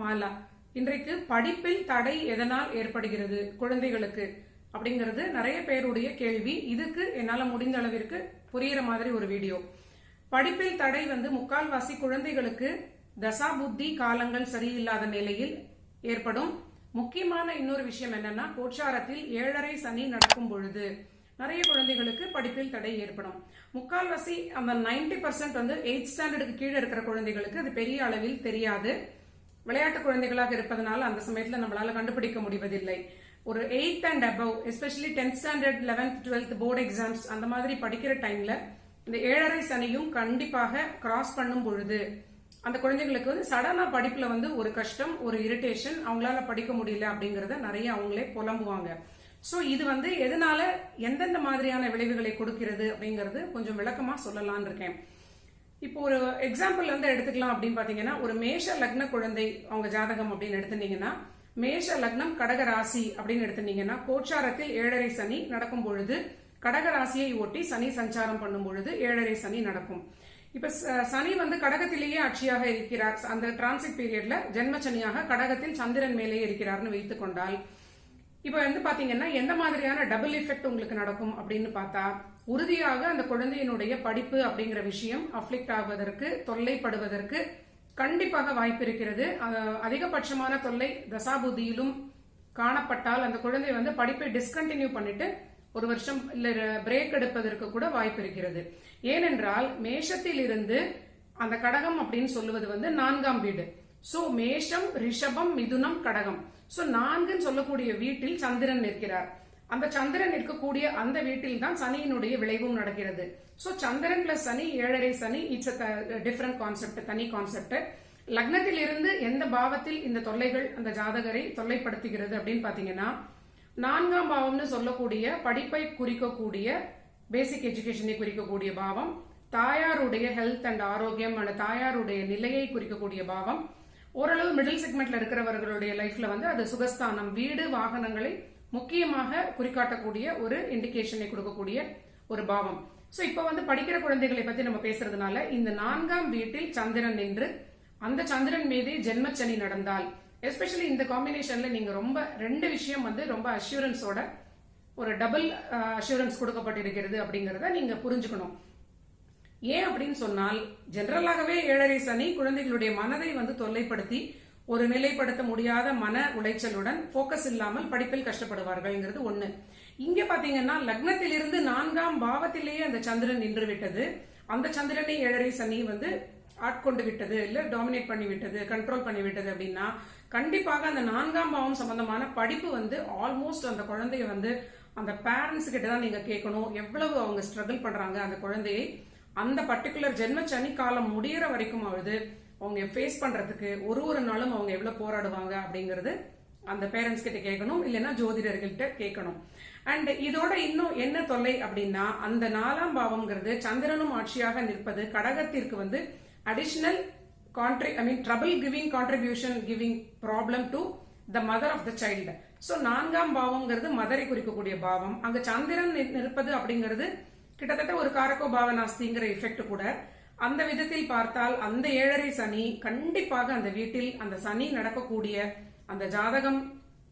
மாலா. இன்றைக்கு படிப்பில் தடை எதனால் ஏற்படுகிறது குழந்தைகளுக்கு? அப்படிங்கிறது நிறைய பேருடைய கேள்வி. இதுக்கு என்னால முடிந்த அளவிற்கு புரியுற மாதிரி ஒரு வீடியோ. படிப்பில் தடை வந்து முக்கால்வாசி குழந்தைகளுக்கு தசா புத்தி காலங்கள் சரியில்லாத நிலையில் ஏற்படும். முக்கியமான இன்னொரு விஷயம் என்னன்னா கோச்சாரத்தில் ஏழரை சனி நடக்கும் பொழுது நிறைய குழந்தைகளுக்கு படிப்பில் தடை ஏற்படும். முக்கால்வாசி அந்த 90% பர்சன்ட் வந்து எயிட் ஸ்டாண்டர்டுக்கு கீழே இருக்கிற குழந்தைகளுக்கு அது பெரிய அளவில் தெரியாது. விளையாட்டு குழந்தைகளாக இருப்பதனால அந்த சமயத்தில் நம்மளால கண்டுபிடிக்க முடிவதில்லை. ஒரு eighth and above especially tenth standard eleventh twelfth board exams அந்த மாதிரி படிக்கிற டைம்ல இந்த ஏழரை சனியும் கண்டிப்பாக கிராஸ் பண்ணும் பொழுது அந்த குழந்தைங்களுக்கு வந்து சடனா படிப்புல வந்து ஒரு கஷ்டம் ஒரு இரிட்டேஷன் அவங்களால படிக்க முடியல அப்படிங்கறத நிறைய அவங்களே புலம்புவாங்க. சோ இது வந்து எதனால எந்தெந்த மாதிரியான விளைவுகளை கொடுக்கிறது அப்படிங்கறது கொஞ்சம் விளக்கமா சொல்லலான் இருக்கேன். இப்போ ஒரு எக்ஸாம்பிள் வந்து எடுத்துக்கலாம் அப்படின்னு பாத்தீங்கன்னா ஒரு மேஷ லக்ன குழந்தை அவங்க ஜாதகம் அப்படின்னு எடுத்துட்டீங்கன்னா மேஷ லக்னம் கடக ராசி அப்படின்னு எடுத்துட்டீங்கன்னா கோச்சாரத்தில் ஏழரை சனி நடக்கும் பொழுது கடக ராசியை ஒட்டி சனி சஞ்சாரம் பண்ணும் பொழுது ஏழரை சனி நடக்கும். இப்ப சனி வந்து கடகத்திலேயே ஆட்சியாக இருக்கிறார். அந்த டிரான்சிட் பீரியட்ல ஜென்ம சனியாக கடகத்தில் சந்திரன் மேலே இருக்கிறார்னு வைத்துக் கொண்டால் இப்ப வந்து பாத்தீங்கன்னா எந்த மாதிரியான டபுள் எஃபெக்ட் உங்களுக்கு நடக்கும் அப்படின்னு பார்த்தா உறுதியாக அந்த குழந்தையினுடைய படிப்பு அப்படிங்கிற விஷயம் அஃப்ளிக்ட் ஆவதற்கு தொல்லைப்படுவதற்கு கண்டிப்பாக வாய்ப்பு இருக்கிறது. அதிகபட்சமான தொல்லை தசாபுதியிலும் காணப்பட்டால் அந்த குழந்தை வந்து படிப்பை டிஸ்கண்டினியூ பண்ணிட்டு ஒரு வருஷம் இல்ல பிரேக் எடுப்பதற்கு கூட வாய்ப்பு இருக்கிறது. ஏனென்றால் மேஷத்தில் இருந்து அந்த கடகம் அப்படின்னு சொல்லுவது வந்து நான்காம் வீடு. சோ மேஷம் ரிஷபம் மிதுனம் கடகம். சோ நான்குன்னு சொல்லக்கூடிய வீட்டில் சந்திரன் நிற்கிறார். அந்த சந்திரன் இருக்கக்கூடிய அந்த வீட்டில் தான் சனியினுடைய விளைவும் நடக்கிறது. சோ சந்திரன் பிளஸ் சனி ஏழரை சனி இட்ஸ் டிஃபரண்ட் கான்செப்ட் தனி கான்செப்ட் லக்னத்தில் இருந்து எந்த பாவத்தில் இந்த தொல்லைகள் அந்த ஜாதகரை தொல்லைப்படுத்துகிறது அப்படின்னு பாத்தீங்கன்னா நான்காம் பாவம்னு சொல்லக்கூடிய படிப்பை குறிக்கக்கூடிய பேசிக் எஜுகேஷனை குறிக்கக்கூடிய பாவம் தாயாருடைய ஹெல்த் அண்ட் ஆரோக்கியம் அந்த தாயாருடைய நிலையை குறிக்கக்கூடிய பாவம் ஓரளவு மிடில் செக்மெண்ட்ல இருக்கிறவர்களுடைய லைஃப்ல வந்து அது சுகஸ்தானம் வீடு வாகனங்களை முக்கியமாக குறிக்காட்டக்கூடிய ஒரு இண்டிகேஷனை கொடுக்கக்கூடிய ஒரு பாவம். சோ இப்போ வந்து படிக்கிற குழந்தைகளை பத்தி நம்ம பேசுறதுனால இந்த நான்காம் வீட்டில் சந்திரன் நின்று அந்த சந்திரன் மீது ஜென்மச்சனி நடந்தால் எஸ்பெஷலி இந்த காம்பினேஷன்ல நீங்க ரொம்ப ரெண்டு விஷயம் வந்து ரொம்ப அஷூரன்ஸோட ஒரு டபுள் அஷூரன்ஸ் கொடுக்கப்பட்டிருக்கிறது அப்படிங்கறத நீங்க புரிஞ்சுக்கணும். ஏன் அப்படின்னு சொன்னால் ஜெனரலாகவே ஏழரை சனி குழந்தைகளுடைய மனதை வந்து தொல்லைப்படுத்தி ஒரு நிலைப்படுத்த முடியாத மன உளைச்சலுடன் போக்கஸ் இல்லாமல் படிப்பில் கஷ்டப்படுவார்கள்ங்கிறது ஒண்ணு. இங்க பாத்தீங்கன்னா லக்னத்திலிருந்து நான்காம் பாவத்திலேயே அந்த சந்திரன் நின்று விட்டது அந்த சந்திரனை ஏழரை சனி வந்து ஆட்கொண்டு விட்டது இல்ல டாமினேட் பண்ணி விட்டது கண்ட்ரோல் பண்ணி விட்டது அப்படின்னா கண்டிப்பாக அந்த நான்காம் பாவம் சம்பந்தமான படிப்பு வந்து ஆல்மோஸ்ட் அந்த குழந்தைய வந்து அந்த பேரண்ட்ஸ் கிட்ட தான் நீங்க கேட்கணும். எவ்வளவு அவங்க ஸ்ட்ரகிள் பண்றாங்க அந்த குழந்தையை. அந்த பர்டிகுலர் ஜென்ம சனி காலம் முடியற வரைக்கும் ஆகுது. அவங்க ஃபேஸ் பண்றதுக்கு ஒரு ஒரு நாளும் அவங்க எவ்வளவு போராடுவாங்க அப்படிங்கறது அந்த பேரண்ட்ஸ் கிட்ட கேட்கணும் இல்லைன்னா ஜோதிடர்கள்ட்ட கேட்கணும். அண்ட் இதோட இன்னும் என்ன தொல்லை அப்படின்னா அந்த நாலாம் பாவம்ங்கிறது சந்திரனும் ஆட்சியாக நிற்பது கடகத்திற்கு வந்து additional country I mean trouble giving contribution giving problem to the mother of the child so நான்காம் பாவம்ங்கிறது மதரை குறிக்கக்கூடிய பாவம். அங்க சந்திரன் நிற்பது அப்படிங்கிறது கிட்டத்தட்ட ஒரு காரக்கோ பாவனாஸ்திங்கிற எஃபெக்ட் கூட. அந்த விதத்தில் பார்த்தால் அந்த ஏழரை சனி கண்டிப்பாக அந்த வீட்டில் அந்த சனி நடக்கக்கூடிய அந்த ஜாதகம்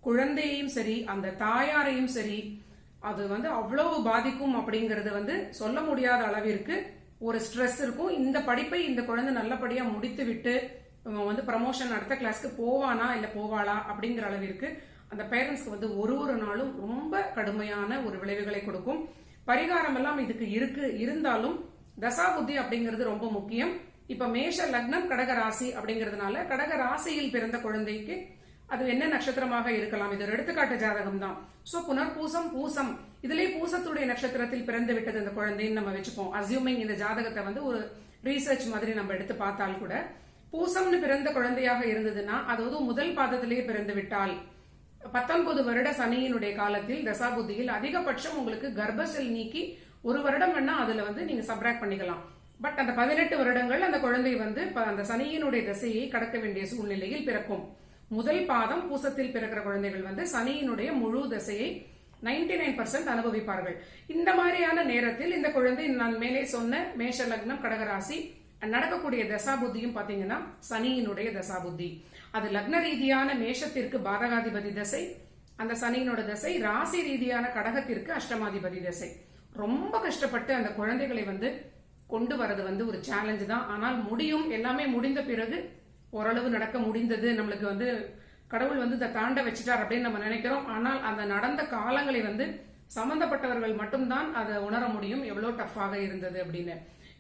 குழந்தையையும் சரி அந்த தாயாரையும் சரி அது வந்து அவ்வளவு பாதிக்கும் அப்படிங்கறது வந்து சொல்ல முடியாத அளவிற்கு ஒரு ஸ்ட்ரெஸ் இருக்கும். இந்த படிப்பை இந்த குழந்தை நல்லபடியா முடித்து விட்டு இவன் வந்து ப்ரமோஷன் அடுத்த கிளாஸ்க்கு போவானா இல்ல போவாளா அப்படிங்கிற அளவிற்கு அந்த பேரண்ட்ஸ்க்கு வந்து ஒரு ஒரு நாளும் ரொம்ப கடுமையான ஒரு விளைவுகளை கொடுக்கும். பரிகாரம் எல்லாம் இதுக்கு இருக்கு. இருந்தாலும் தசாபுத்தி அப்படிங்கிறது ரொம்ப முக்கியம். இப்ப மேஷ லக்னம் கடக ராசி அப்படிங்கிறதுனால கடக ராசியில் பிறந்த குழந்தைக்கு அது என்ன நட்சத்திரமாக இருக்கலாம்? இது ஒரு எடுத்துக்காட்டு ஜாதகம் தான் சோ புனர்பூசம் பூசம். இதுலயே பூசத்துடைய நட்சத்திரத்தில் பிறந்து விட்டது இந்த குழந்தைன்னு நம்ம வச்சுப்போம். அசியூமிங் இந்த ஜாதகத்தை வந்து ஒரு ரீசர்ச் மாதிரி நம்ம எடுத்து பார்த்தால் கூட பூசம்னு பிறந்த குழந்தையாக இருந்ததுன்னா அதாவது முதல் பாதத்திலேயே பிறந்து விட்டால் பத்தொன்பது வருட சனியினுடைய காலத்தில் தசாபுத்தியில் அதிகபட்சம் உங்களுக்கு கர்ப்பசெல் நீக்கி ஒரு வருடம் வேணா அதுல வந்து நீங்க சப்ராக்ட் பண்ணிக்கலாம். பட் அந்த பதினெட்டு வருடங்கள் அந்த குழந்தை வந்து ப- அந்த சனியினுடைய திசையை கடக்க வேண்டிய சூழ்நிலையில் பிறக்கும். முதல் பாதம் பூசத்தில் பிறக்கிற குழந்தைகள் வந்து சனியினுடைய முழு திசையை 99% நைன் பர்சன்ட் அனுபவிப்பார்கள். இந்த மாதிரியான நேரத்தில் இந்த குழந்தை நான் மேலே சொன்ன மேஷ லக்னம் கடகராசி நடக்கக்கூடிய தசா புத்தியும் பாத்தீங்கன்னா சனியினுடைய தசா புத்தி அது லக்ன ரீதியான மேஷத்திற்கு பாதகாதிபதி தசை அந்த சனியினோட தசை ராசி ரீதியான கடகத்திற்கு அஷ்டமாதிபதி தசை. ரொம்ப கஷ்டப்பட்டு அந்த குழந்தைகளை வந்து கொண்டு வரது வந்து ஒரு சேலஞ்சு தான். ஆனால் முடியும் எல்லாமே முடிந்த பிறகு ஓரளவு நடக்க முடிந்தது. நம்மளுக்கு வந்து கடவுள் வந்து இதை தாண்ட வச்சுட்டார் அப்படின்னு நம்ம நினைக்கிறோம். ஆனால் அந்த நடந்த காலங்களை வந்து சம்பந்தப்பட்டவர்கள் மட்டும்தான் அதை உணர முடியும். எவ்வளோ டஃப்பாக இருந்தது அப்படின்னு.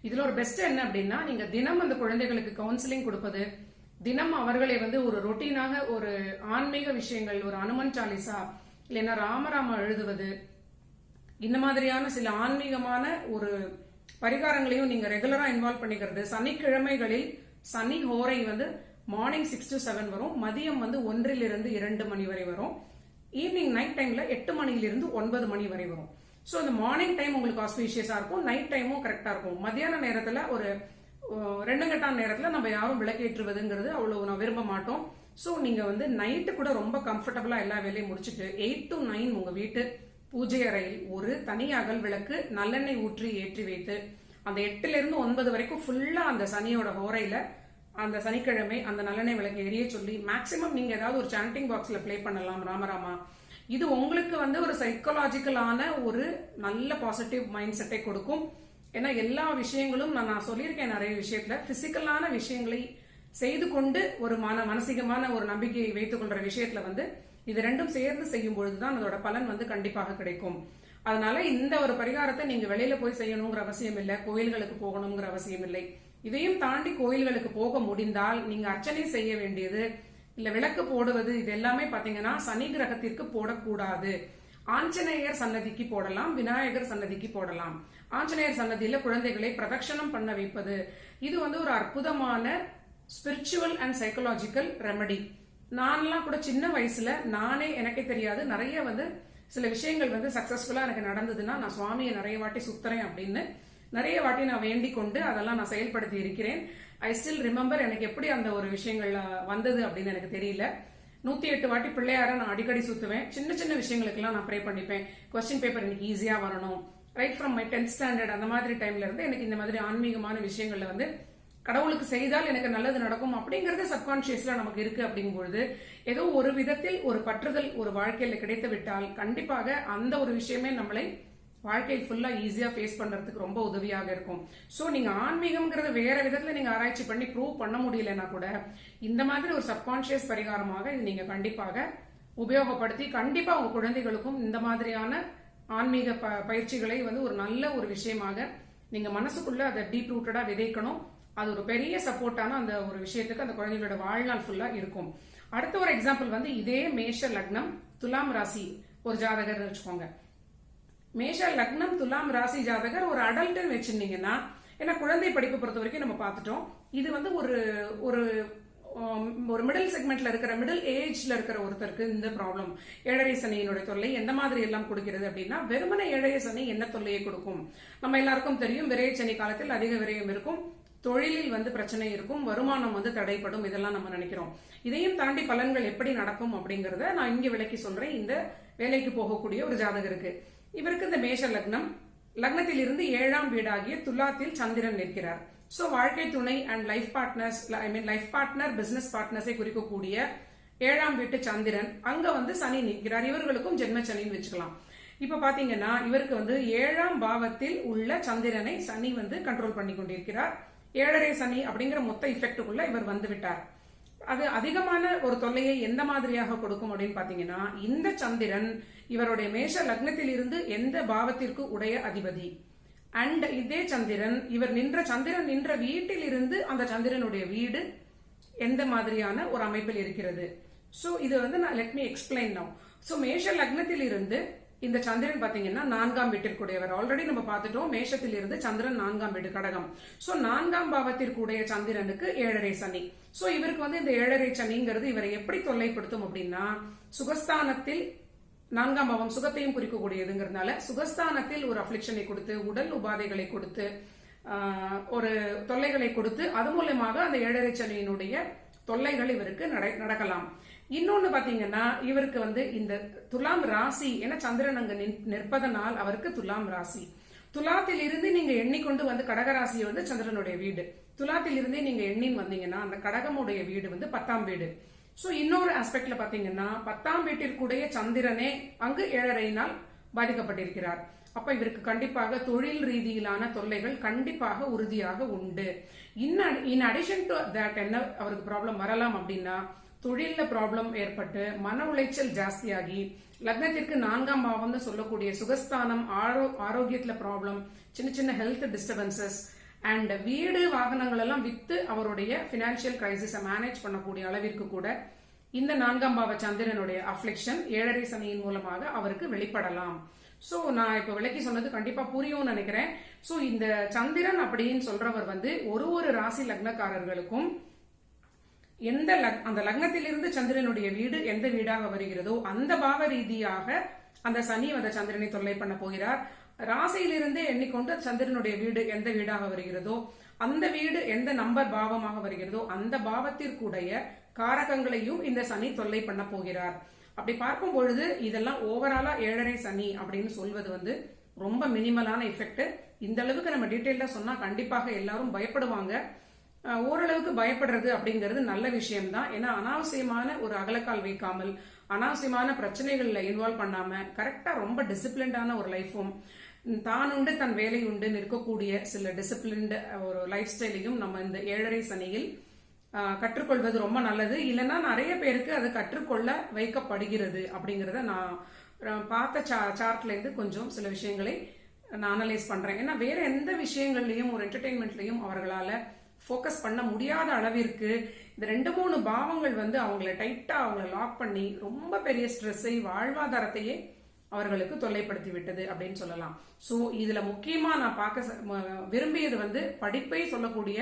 இதுல ஒரு பெஸ்ட் என்ன அப்படின்னா நீங்க தினம் அந்த குழந்தைகளுக்கு கவுன்சிலிங் கொடுப்பது தினம் அவர்களை வந்து ஒரு ரொட்டீனாக ஒரு ஆன்மீக விஷயங்கள் ஒரு அனுமன் சாலிசா இல்லைன்னா ராமராம எழுதுவது இந்த மாதிரியான சில ஆன்மீகமான ஒரு பரிகாரங்களையும் நீங்க ரெகுலரா இன்வால்வ் பண்ணிக்கிறது. சனிக்கிழமைகளில் சனி ஹோரை வந்து மார்னிங் சிக்ஸ் டு செவன் வரும். மதியம் வந்து ஒன்றிலிருந்து இரண்டு மணி வரை வரும். ஈவினிங் நைட் டைம்ல எட்டு மணியிலிருந்து ஒன்பது மணி வரை வரும். ஸோ இந்த மார்னிங் டைம் உங்களுக்கு ஆஸ்பீஷியஸா இருக்கும். நைட் டைமும் கரெக்டா இருக்கும். மத்தியான நேரத்துல ஒரு ரெண்டு கட்டான நேரத்துல நம்ம யாரும் விளக்கேற்றுவதுங்கிறது அவ்வளவு நான் விரும்ப மாட்டோம். ஸோ நீங்க வந்து நைட்டு கூட ரொம்ப கம்ஃபர்டபுளா எல்லா வேலையும் முடிச்சுட்டு எயிட் டு நைன் உங்க வீட்டு பூஜை அறையில் ஒரு தனி அகல் விளக்கு நல்லெண்ணெய் ஊற்றி ஏற்றி வைத்து அந்த எட்டுல இருந்து ஒன்பது வரைக்கும் ஃபுல்லா அந்த சனியோட ஹோரையில அந்த சனிக்கிழமை அந்த நல்லெண்ணெய் விளக்கு எரிய சொல்லி மேக்சிமம் நீங்க ஏதாவது ஒரு சாண்டிங் பாக்ஸ்ல ப்ளே பண்ணலாம் ராமராமா இது உங்களுக்கு வந்து ஒரு சைக்கலாஜிக்கலான ஒரு நல்ல பாசிட்டிவ் மைண்ட் செட்டை கொடுக்கும். ஏன்னா எல்லா விஷயங்களும் நான் நான் சொல்லியிருக்கேன் நிறைய விஷயத்துல பிசிக்கலான விஷயங்களை செய்து கொண்டு ஒரு மன மானசீகமான ஒரு நம்பிக்கையை வைத்துக் கொள்ற விஷயத்துல வந்து இது ரெண்டும் சேர்ந்து செய்யும் பொழுதுதான் அதோட பலன் வந்து கண்டிப்பாக கிடைக்கும். அதனால இந்த ஒரு பரிகாரத்தை நீங்க வெளியில போய் செய்யணுங்கிற அவசியம் இல்லை கோயில்களுக்கு போகணுங்கிற அவசியம் இல்லை. இதையும் தாண்டி கோயில்களுக்கு போக முடிந்தால் நீங்க அர்ச்சனை செய்ய வேண்டியது இல்ல விளக்கு போடுவது இது எல்லாமே பாத்தீங்கன்னா சனி கிரகத்திற்கு போடக்கூடாது. ஆஞ்சநேயர் சன்னதிக்கு போடலாம் விநாயகர் சன்னதிக்கு போடலாம். ஆஞ்சநேயர் சன்னதியில குழந்தைகளை பிரதட்சணம் பண்ண வைப்பது. இது வந்து ஒரு அற்புதமான ஸ்பிரிச்சுவல் அண்ட் சைக்கலாஜிக்கல் ரெமடி நான்லாம் கூட சின்ன வயசுல நானே எனக்கே தெரியாது. நிறைய வந்து சில விஷயங்கள் வந்து சக்சஸ்ஃபுல்லா எனக்கு நடந்ததுன்னா நான் சுவாமியை நிறைய வாட்டி சுத்துறேன் அப்படின்னு நிறைய வாட்டி நான் வேண்டிக் கொண்டு அதெல்லாம் நான் செயல்படுத்தி இருக்கிறேன். ஐ ஸ்டில் ரிமெம்பர் எனக்கு எப்படி அந்த ஒரு விஷயங்கள் வந்தது அப்படின்னு எனக்கு தெரியல. நூத்தி எட்டு வாட்டி பிள்ளையார நான் அடிக்கடி சுத்துவேன். சின்ன சின்ன விஷயங்களுக்கெல்லாம் நான் ப்ரே பண்ணிப்பேன். கொஸ்டின் பேப்பர் எனக்கு ஈஸியா வரணும். Right from my tenth standard அந்த மாதிரி டைம்ல இருந்து எனக்கு இந்த மாதிரி ஆன்மீகமான விஷயங்கள்ல வந்து கடவுளுக்கு செய்தால் எனக்கு நல்லது நடக்கும் அப்படிங்கறது சப்கான்சியஸ்ல நமக்கு இருக்கு அப்படிங்கும்பொழுது ஏதோ ஒரு விதத்தில் ஒரு பற்றுதல் ஒரு வாழ்க்கையில கிடைத்து விட்டால் கண்டிப்பாக அந்த ஒரு விஷயமே நம்மளை வாழ்க்கையில் ஃபுல்லா ஈஸியா ஃபேஸ் பண்றதுக்கு ரொம்ப உதவியாக இருக்கும். சோ நீங்க ஆன்மீகம்ங்கிறது வேற விதத்துல நீங்க ஆராய்ச்சி பண்ணி ப்ரூவ் பண்ண முடியலன்னா கூட இந்த மாதிரி ஒரு சப்கான்சியஸ் பரிகாரமாக இது நீங்க கண்டிப்பாக உபயோகப்படுத்தி கண்டிப்பா உங்க குழந்தைகளுக்கும் இந்த மாதிரியான ஆன்மீக ப- பயிற்சிகளை வந்து ஒரு நல்ல ஒரு விஷயமாக நீங்க மனசுக்குள்ள அதை டீப் ரூட்டடா விதைக்கணும். அது ஒரு பெரிய சப்போர்ட்டான அந்த ஒரு விஷயத்துக்கு அந்த குழந்தைகளோட வாழ்நாள் ஃபுல்லா இருக்கும். அடுத்த ஒரு எக்ஸாம்பிள் வந்து இதே மேஷ லக்னம் துலாம் ராசி ஒரு ஜாதகர் வச்சுக்கோங்க. மேஷ லக்னம் துலாம் ராசி ஜாதகர் ஒரு அடல்ட்னு வச்சிருந்தீங்கன்னா ஏன்னா குழந்தை படிப்பு பொறுத்த வரைக்கும் நம்ம பார்த்துட்டோம். இது வந்து ஒரு ஒரு ஒரு மிடில் செக்மெண்ட்ல இருக்கிற மிடில் ஏஜ்ல இருக்கிற ஒருத்தருக்கு இந்த ப்ராப்ளம் ஏழரை சனியினுடைய தொல்லை எந்த மாதிரி எல்லாம் கொடுக்கிறது அப்படின்னா வெறுமனை ஏழரை சனி என்ன தொல்லையை கொடுக்கும்? நம்ம எல்லாருக்கும் தெரியும் விரைய சனி காலத்தில் அதிக விரயம் இருக்கும். தொழிலில் வந்து பிரச்சனை இருக்கும் வருமானம் வந்து தடைப்படும் இதெல்லாம் நம்ம நினைக்கிறோம். இதையும் தாண்டி பலன்கள் எப்படி நடக்கும் அப்படிங்கறத நான் இங்க விளக்கி சொல்றேன். இந்த வேலைக்கு போகக்கூடிய ஒரு ஜாதகருக்கு. இவருக்கு இந்த மேஷ லக்னம். லக்னத்தில் இருந்து ஏழாம் வீடாகிய துலாத்தில் சந்திரன் நிற்கிறார். சோ வாழ்க்கை துணை and life partners I mean life partner business பார்ட்னர்ஸை குறிக்கக்கூடிய ஏழாம் வீட்டு சந்திரன் அங்க வந்து சனி நிற்கிறார். இவர்களுக்கும் ஜென்ம சனின்னு வச்சுக்கலாம். இப்ப பாத்தீங்கன்னா இவருக்கு வந்து ஏழாம் பாவத்தில் உள்ள சந்திரனை சனி வந்து கண்ட்ரோல் பண்ணி கொண்டிருக்கிறார் ஏழரை சனி அப்படிங்கிற மொத்த இஃபெக்டுக்குள்ள இவர் வந்து விட்டார். அது அதிகமான ஒரு தொல்லையை எந்த மாதிரியாக கொடுக்கும் அப்படின்னு பாத்தீங்கன்னா இந்த சந்திரன் இவருடைய மேஷ லக்னத்தில் இருந்து எந்த பாவத்திற்கு உடைய அதிபதி? அண்ட் இதே சந்திரன் இவர் நின்ற சந்திரன் நின்ற வீட்டில் இருந்து அந்த சந்திரனுடைய வீடு எந்த மாதிரியான ஒரு அமைப்பில் இருக்கிறது? சோ இது வந்து நான் let me explain now so மேஷ லக்னத்தில் இருந்து இந்த சந்திரன் பாத்தீங்கன்னா நான்காம் வீட்டிற்குடையவர். ஆல்ரெடி நம்ம பார்த்துட்டோம் மேஷத்தில் இருந்து சந்திரன் நான்காம் வீடு கடகம். சோ நான்காம் பாவத்திற்குடைய சந்திரனுக்கு ஏழரை சனி. சோ இவருக்கு வந்து இந்த ஏழரை சனிங்கிறது இவரை எப்படி தொல்லைப்படுத்தும் அப்படின்னா சுகஸ்தானத்தில் நான்காம் பாவம் சுகத்தையும் குறிக்கக்கூடியதுங்கிறதுனால சுகஸ்தானத்தில் ஒரு அப்ளிக்ஷனை கொடுத்து உடல் உபாதைகளை கொடுத்து ஒரு தொல்லைகளை கொடுத்து அது மூலயமாக அந்த ஏழரை சனியினுடைய தொல்லைகள் இவருக்கு நடக்கலாம். இன்னொன்னு பாத்தீங்கன்னா இவருக்கு வந்து இந்த துலாம் ராசி என சந்திரன் அங்கு நின்- நிற்பதனால் அவருக்கு துலாம் ராசி. துலாத்தில் இருந்து நீங்க எண்ணிக்கொண்டு வந்து கடகராசி வந்து சந்திரனுடைய வீடு. துலாத்தில் இருந்தே நீங்க எண்ணின்னு வந்தீங்கன்னா அந்த கடகமுடைய வீடு வந்து பத்தாம் வீடு. சோ இன்னொரு ஆஸ்பெக்ட்ல பாத்தீங்கன்னா பத்தாம் வீட்டிற்குடைய சந்திரனே அங்கு ஏழரையினால் பாதிக்கப்பட்டிருக்கிறார். அப்ப இவருக்கு கண்டிப்பாக தொழில் ரீதியிலான தொல்லைகள் கண்டிப்பாக உறுதியாக உண்டு. இன் அடிஷன் டு தட் என்ன அவருக்கு ப்ராப்ளம் வரலாம் அப்படின்னா தொழில்ல ப்ராப்ளம் ஏற்பட்டு மன உளைச்சல் ஜாஸ்தியாகி லக்னத்திற்கு நான்காம் பாவம்னு சொல்லக்கூடிய சுகஸ்தானம் ஆரோ ஆரோக்கியத்துல ப்ராப்ளம் சின்ன சின்ன ஹெல்த் டிஸ்டர்பன்சஸ் அண்ட் வீடு வாகனங்கள் எல்லாம் வித்து அவருடைய பினான்சியல் கிரைசிஸை மேனேஜ் பண்ணக்கூடிய அளவிற்கு கூட இந்த நான்காம் பாவ சந்திரனுடைய அஃப்ளிக்ஷன் ஏழரை சனியின் மூலமாக அவருக்கு வெளிப்படலாம். சோ நான் இப்ப விளக்கி சொன்னது கண்டிப்பா புரியும்னு நினைக்கிறேன். சோ இந்த சந்திரன் அப்படின்னு சொல்றவர் வந்து ஒரு ஒரு ராசி லக்னக்காரர்களுக்கும் எந்த லக்- அந்த லக்னத்திலிருந்து சந்திரனுடைய வீடு எந்த வீடாக வருகிறதோ அந்த பாவ ரீதியாக அந்த சனி அந்த சந்திரனை தொல்லை பண்ண போகிறார். ராசியிலிருந்தே எண்ணிக்கொண்டு சந்திரனுடைய வீடு எந்த வீடாக வருகிறதோ அந்த வீடு எந்த நம்பர் பாவமாக வருகிறதோ அந்த பாவத்திற்குடைய காரகங்களையும் இந்த சனி தொல்லை பண்ண போகிறார். அப்படி பார்க்கும் பொழுது இதெல்லாம் ஓவராலா ஏழரை சனி அப்படின்னு சொல்வது வந்து ரொம்ப மினிமலான எஃபெக்ட் இந்த அளவுக்கு நம்ம டீட்டெயிலா சொன்னா கண்டிப்பாக எல்லாரும் பயப்படுவாங்க. ஓரளவுக்கு பயப்படுறது அப்படிங்கிறது நல்ல விஷயம்தான். ஏன்னா அனாவசியமான ஒரு அகலக்கால் வைக்காமல் அனாவசியமான பிரச்சனைகள்ல இன்வால்வ் பண்ணாம கரெக்டா ரொம்ப டிசிப்ளின்டான ஒரு லைஃபும் தான் உண்டு தன் வேலை உண்டு நிற்கக்கூடிய சில டிசிப்ளின்டு ஒரு லைஃப் ஸ்டைலையும் நம்ம இந்த ஏழரை சனியில் கற்றுக்கொள்வது ரொம்ப நல்லது. இல்லைன்னா நிறைய பேருக்கு அது கற்றுக்கொள்ள வைக்கப்படுகிறது அப்படிங்கிறத நான் பார்த்த சா சார்ட்லேருந்து கொஞ்சம் சில விஷயங்களை நான் அனலைஸ் பண்ணுறேன் ஏன்னா வேற எந்த விஷயங்கள்லையும் ஒரு என்டர்டெயின்மெண்ட்லையும் அவர்களால் ஃபோக்கஸ் பண்ண முடியாத அளவிற்கு இந்த ரெண்டு மூணு பாவங்கள் வந்து அவங்கள டைட்டாக அவங்கள லாக் பண்ணி ரொம்ப பெரிய ஸ்ட்ரெஸ்ஸை வாழ்வாதாரத்தையே அவர்களுக்கு தொல்லைப்படுத்தி விட்டது அப்படின்னு சொல்லலாம். ஸோ இதில் முக்கியமாக நான் பார்க்க விரும்பியது வந்து படிப்பை சொல்லக்கூடிய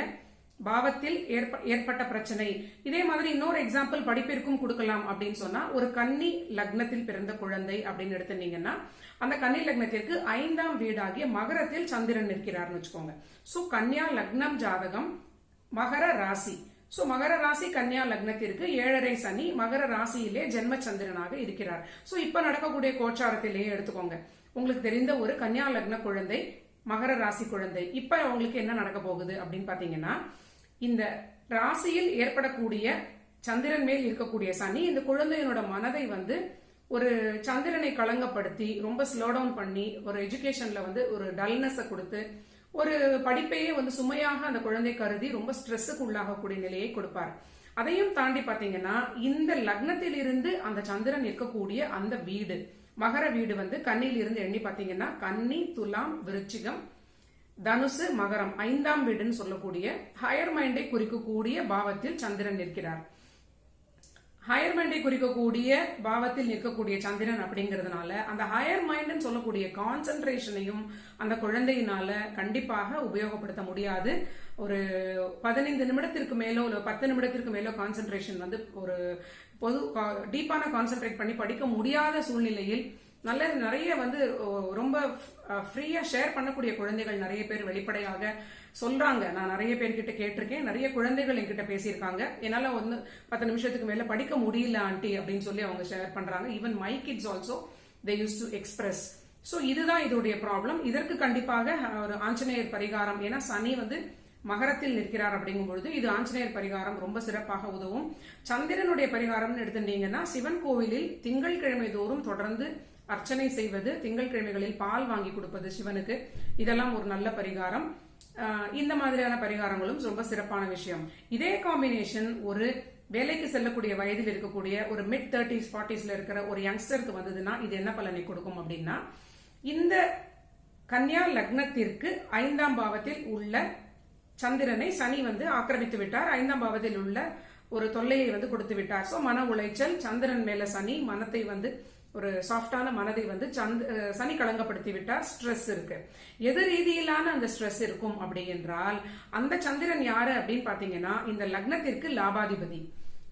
பாவத்தில் ஏற்ப- ஏற்பட்ட பிரச்சனை. இதே மாதிரி இன்னொரு எக்ஸாம்பிள் படிப்பிற்கும் கொடுக்கலாம் அப்படின்னு சொன்னா ஒரு கன்னி லக்னத்தில் பிறந்த குழந்தை அப்படின்னு எடுத்துனீங்கன்னா அந்த கன்னி லக்னத்திற்கு ஐந்தாம் வீடாகிய மகரத்தில் சந்திரன் நிற்கிறார்னு வச்சுக்கோங்க. சோ கன்னியா லக்னம் ஜாதகம் மகர ராசி. சோ மகர ராசி கன்னியா லக்னத்திற்கு ஏழரை சனி மகர ராசியிலே ஜென்மச்சந்திரனாக இருக்கிறார். சோ இப்ப நடக்கக்கூடிய கோச்சாரத்திலேயே எடுத்துக்கோங்க. உங்களுக்கு தெரிந்த ஒரு கன்னியா லக்ன குழந்தை மகர ராசி குழந்தை. இப்ப உங்களுக்கு என்ன நடக்க போகுது அப்படின்னு பாத்தீங்கன்னா இந்த ராசியில் ஏற்படக்கூடிய சந்திரன் மேல் இருக்கக்கூடிய சனி இந்த குழந்தையினோட மனதை வந்து ஒரு சந்திரனை களங்கப்படுத்தி ரொம்ப ஸ்லோ டவுன் பண்ணி ஒரு எஜுகேஷன்ல வந்து ஒரு டல்னஸை கொடுத்து ஒரு படிப்பையே வந்து சுமையாக அந்த குழந்தை கருதி ரொம்ப ஸ்ட்ரெஸ்ஸுக்கு உள்ளாகக்கூடிய நிலையை கொடுப்பார். அதையும் தாண்டி பாத்தீங்கன்னா இந்த லக்னத்தில் இருந்து அந்த சந்திரன் இருக்கக்கூடிய அந்த வீடு மகர வீடு வந்து கண்ணில் இருந்து எண்ணி பாத்தீங்கன்னா கன்னி துலாம் விருச்சிகம் தனுசு மகரம் ஐந்தாம் வீடுன்னு சொல்லக்கூடிய ஹையர் மைண்டை குறிக்கக்கூடிய பாவத்தில் சந்திரன் நிற்கிறார். ஹையர் மைண்டை குறிக்கக்கூடிய பாவத்தில் நிற்கக்கூடிய சந்திரன் அப்படிங்கிறதுனால அந்த ஹையர் மைண்ட்னு சொல்லக்கூடிய கான்சென்ட்ரேஷனையும் அந்த குழந்தையினால கண்டிப்பாக உபயோகப்படுத்த முடியாது. ஒரு பதினைந்து நிமிடத்திற்கு மேலோ இல்லை பத்து நிமிடத்திற்கு மேலோ கான்சென்ட்ரேஷன் வந்து ஒரு பொது டீப்பான கான்சென்ட்ரேட் பண்ணி படிக்க முடியாத சூழ்நிலையில் நல்ல நிறைய வந்து ரொம்ப ஃப்ரீயா ஷேர் பண்ணக்கூடிய குழந்தைகள் நிறைய பேர் வெளிப்படையாக சொல்றாங்க. நான் நிறைய பேர்கிட்ட கேட்டிருக்கேன். நிறைய குழந்தைகள் என்கிட்ட பேசியிருக்காங்க. என்னால வந்து பத்து நிமிஷத்துக்கு மேல படிக்க முடியல ஆண்டி அப்படின்னு சொல்லி அவங்க ஷேர் பண்றாங்க. Even my kids also they use to express so இதுதான் இதோடைய ப்ராப்ளம் இதற்கு கண்டிப்பாக ஒரு ஆஞ்சநேயர் பரிகாரம். ஏன்னா சனி வந்து மகரத்தில் நிற்கிறார் அப்படிங்கும் பொழுது இது ஆஞ்சநேயர் பரிகாரம் ரொம்ப சிறப்பாக உதவும். சந்திரனுடைய பரிகாரம்னு எடுத்துட்டீங்கன்னா சிவன் கோவிலில் திங்கட்கிழமை தோறும் தொடர்ந்து அர்ச்சனை செய்வது திங்கட்கிழமைகளில் பால் வாங்கி கொடுப்பது சிவனுக்கு. இதெல்லாம் ஒரு நல்ல பரிகாரம். இந்த மாதிரியான பரிகாரங்களும் ரொம்ப சிறப்பான விஷயம். இதே காம்பினேஷன் ஒரு வேலைக்கு செல்லக்கூடிய வயதில் இருக்கக்கூடிய ஒரு மிட் தேர்ட்டிஸ் ஃபார்ட்டிஸ்ல இருக்கிற ஒரு யங்ஸ்டருக்கு வந்ததுன்னா இது என்ன பலனை கொடுக்கும் அப்படின்னா இந்த கன்னியா லக்னத்திற்கு ஐந்தாம் பாவத்தில் உள்ள சந்திரனை சனி வந்து ஆக்கிரமித்து விட்டார். ஐந்தாம் பாவத்தில் உள்ள ஒரு தொல்லையை வந்து கொடுத்து விட்டார். சோ மன உளைச்சல் சந்திரன் மேல சனி மனத்தை வந்து ஒரு சாஃப்டான மனதை வந்து சந்த் சனி கலங்கப்படுத்தி விட்டார் ஸ்ட்ரெஸ் இருக்கு. எது ரீதியிலான அந்த ஸ்ட்ரெஸ் இருக்கும் அப்படி என்றால் அந்த சந்திரன் யாரு அப்படின்னு பாத்தீங்கன்னா இந்த லக்னத்திற்கு லாபாதிபதி.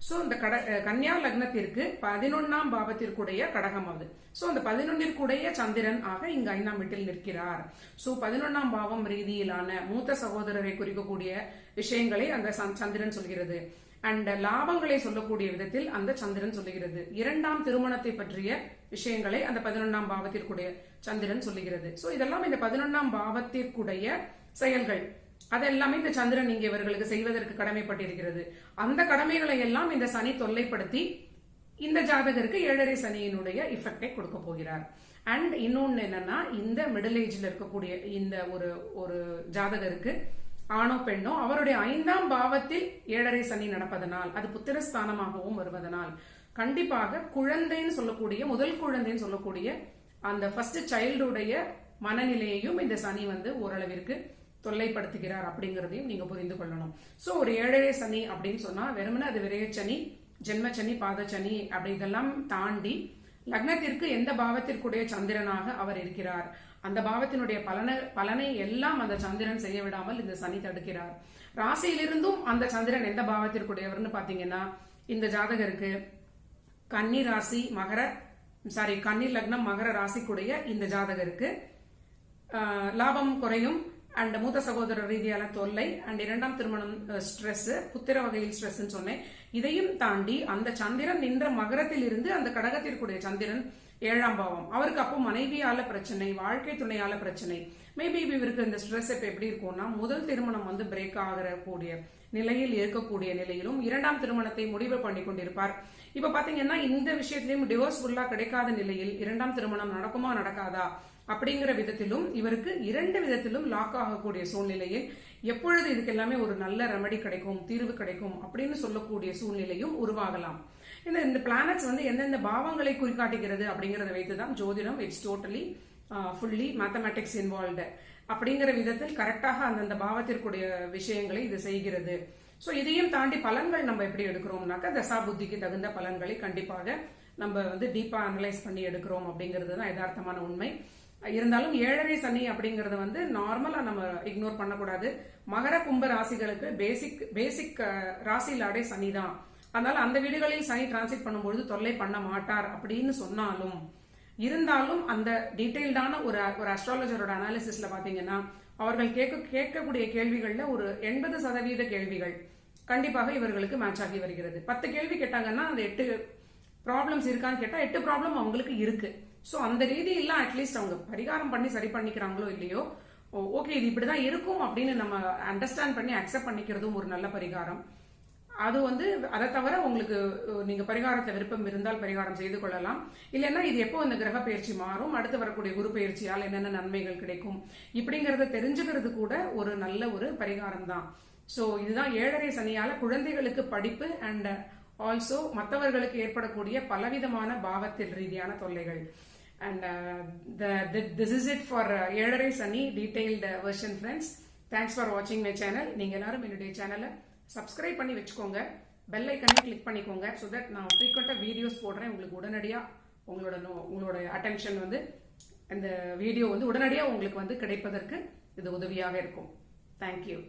சோ இந்த கட கன்னியா லக்னத்திற்கு பதினொன்னாம் பாவத்திற்குடைய கடகம் அது. சோ அந்த பதினொன்னிற்குடைய சந்திரன் ஆக இங்கு ஐந்தாம் வீட்டில் நிற்கிறார். சோ பதினொன்னாம் பாவம் ரீதியிலான மூத்த சகோதரரை குறிக்கக்கூடிய விஷயங்களை அந்த சந்- சந்திரன் சொல்கிறது. அண்ட் லாபங்களை சொல்லக்கூடிய விதத்தில் அந்த சந்திரன் சொல்லுகிறது. இரண்டாம் திருமணத்தை பற்றிய விஷயங்களை அந்த பதினொன்னாம் பாவத்திற்குடைய சந்திரன் சொல்லுகிறது. சோ இதெல்லாம் இந்த பதினொன்னாம் பாவத்திற்குடைய செயல்கள். அதெல்லாமே இந்த சந்திரன் இங்கே இவர்களுக்கு செய்வதற்கு கடமைப்பட்டிருக்கிறது. அந்த கடமைகளை எல்லாம் இந்த சனி தொல்லைப்படுத்தி இந்த ஜாதகருக்கு ஏழரை சனியினுடைய இஃபெக்டை கொடுக்க போகிறார். அண்ட் இன்னொன்னு என்னன்னா இந்த மிடில் ஏஜ்ல இருக்கக்கூடிய இந்த ஒரு ஒரு ஜாதகருக்கு ஆணோ பெண்ணோ அவருடைய ஐந்தாம் பாவத்தில் ஏழரை சனி நடப்பதனால் அது புத்திரஸ்தானமாகவும் வருவதனால் கண்டிப்பாக குழந்தைன்னு சொல்லக்கூடிய முதல் குழந்தைன்னு சொல்லக்கூடிய அந்த ஃபர்ஸ்ட் சைல்டுடைய மனநிலையையும் இந்த சனி வந்து ஓரளவிற்கு தொல்லைப்படுத்துகிறார் அப்படிங்கிறதையும் நீங்க புரிந்து கொள்ளணும். ஸோ ஒரு ஏழரை சனி அப்படின்னு சொன்னா வெறுமனே அது விரயச்சனி ஜென்மச்சனி பாதச்சனி அப்படி இதெல்லாம் தாண்டி லக்னத்திற்கு எந்த பாவத்திற்குடைய சந்திரனாக அவர் இருக்கிறார்? அந்த பாவத்தினுடைய பலனை பலனை எல்லாம் அந்த சந்திரன் செய்ய விடாமல் இந்த சனி தடுக்கிறார். ராசியிலிருந்தும் அந்த சந்திரன் எந்த பாவத்திற்குடையவர்னு பாத்தீங்கன்னா இந்த ஜாதகருக்கு கன்னி ராசி மகர சாரி கன்னி லக்னம் மகர ராசிக்குடைய இந்த ஜாதகருக்கு லாபம் குறையும். அண்ட் மூத்த சகோதரர் ரீதியான தொல்லை அண்ட் இரண்டாம் திருமணம் ஸ்ட்ரெஸ் புத்திர வகையில் ஸ்ட்ரெஸ் சொன்னேன். இதையும் தாண்டி அந்த சந்திரன் நின்ற மகரத்தில் இருந்து அந்த கடகத்திற்குடைய சந்திரன் ஏழாம் பாவம். அவருக்கு அப்போ மனைவியால பிரச்சனை வாழ்க்கை துணையால பிரச்சனை. மேபி இவருக்கு இந்த ஸ்ட்ரெஸ் இப்ப எப்படி இருக்கும்னா முதல் திருமணம் வந்து பிரேக் ஆகக்கூடிய நிலையில் இருக்கக்கூடிய நிலையிலும் இரண்டாம் திருமணத்தை முடிவு பண்ணி கொண்டிருப்பார். இப்ப பாத்தீங்கன்னா இந்த விஷயத்திலையும் டிவோர்ஸ் ஃபுல்லா கிடைக்காத நிலையில் இரண்டாம் திருமணம் நடக்குமா நடக்காதா? அப்படிங்கிற விதத்திலும் இவருக்கு இரண்டு விதத்திலும் லாக் ஆகக்கூடிய சூழ்நிலையில் எப்பொழுது இதுக்கு எல்லாமே ஒரு நல்ல ரெமடி கிடைக்கும் தீர்வு கிடைக்கும் அப்படின்னு சொல்லக்கூடிய சூழ்நிலையும் உருவாகலாம். இந்த இந்த பிளானட்ஸ் வந்து எந்தெந்த பாவங்களை குறிக்காட்டுகிறது அப்படிங்கறத வைத்து தான் ஜோதிடம் it's totally fully mathematics involved அப்படிங்கிற விதத்தில் கரெக்டாக அந்தந்த பாவத்திற்குடைய விஷயங்களை இது செய்கிறது. ஸோ இதையும் தாண்டி பலன்கள் நம்ம எப்படி எடுக்கிறோம்னாக்கா தசா புத்திக்கு தகுந்த பலன்களை கண்டிப்பாக நம்ம வந்து டீப்பா அனலைஸ் பண்ணி எடுக்கிறோம் அப்படிங்கிறது தான் யதார்த்தமான உண்மை. இருந்தாலும் ஏழரை சனி அப்படிங்கறத வந்து நார்மலா நம்ம இக்னோர் பண்ணக்கூடாது. மகர கும்ப ராசிகளுக்கு பேசிக் பேசிக் ராசி லாடே சனி தான் அதனால அந்த வீடுகளில் சனி டிரான்சிட் பண்ணும்பொழுது தொல்லை பண்ண மாட்டார் அப்படின்னு சொன்னாலும் இருந்தாலும் அந்த டீட்டெயில்டான ஒரு ஒரு அஸ்ட்ராலஜரோட அனாலிசிஸ்ல பாத்தீங்கன்னா அவர்கள் கேட்க கேட்கக்கூடிய கேள்விகள்ல ஒரு எண்பது சதவீத கேள்விகள் கண்டிப்பாக இவர்களுக்கு மேட்ச் ஆகி வருகிறது. பத்து கேள்வி கேட்டாங்கன்னா அந்த எட்டு ப்ராப்ளம்ஸ் இருக்கான்னு கேட்டா எட்டு ப்ராப்ளம் அவங்களுக்கு இருக்கு. ஸோ அந்த ரீதியெல்லாம் அட்லீஸ்ட் அவங்க பரிகாரம் பண்ணி சரி பண்ணிக்கிறாங்களோ இல்லையோ ஓகே இது இப்படிதான் இருக்கும் அப்படின்னு நம்ம அண்டர்ஸ்டாண்ட் பண்ணி அக்செப்ட் பண்ணிக்கிறதும் ஒரு நல்ல பரிகாரம். அது வந்து அதை தவிர உங்களுக்கு நீங்க பரிகாரத்தை விருப்பம் இருந்தால் பரிகாரம் செய்து கொள்ளலாம். இல்லைன்னா இது எப்போ அந்த கிரக பயிற்சி மாறும் அடுத்து வரக்கூடிய குரு பயிற்சியால் என்னென்ன நன்மைகள் கிடைக்கும் இப்படிங்கறத தெரிஞ்சுக்கிறது கூட ஒரு நல்ல ஒரு பரிகாரம் தான். ஸோ இதுதான் ஏழரை சனியால குழந்தைகளுக்கு படிப்பு அண்ட் ஆல்சோ மற்றவர்களுக்கு ஏற்படக்கூடிய பலவிதமான பாவத்தில் ரீதியான தொல்லைகள். And this is it for ஏழரை சனி detailed version friends thanks for வாட்சிங் மை சேனல் நீங்கள் எல்லாரும் என்னுடைய சேனலை சப்ஸ்கிரைப் பண்ணி வச்சுக்கோங்க. பெல் ஐக்கனே கிளிக் பண்ணிக்கோங்க. ஸோ தட் நான் ஃப்ரீக்வெண்ட்டாக வீடியோஸ் போடுறேன். உங்களுக்கு உடனடியாக உங்களோட நோ- உங்களோட அட்டென்ஷன் வந்து அந்த வீடியோ வந்து உடனடியாக உங்களுக்கு வந்து கிடைப்பதற்கு இது உதவியாக இருக்கும். தேங்க்யூ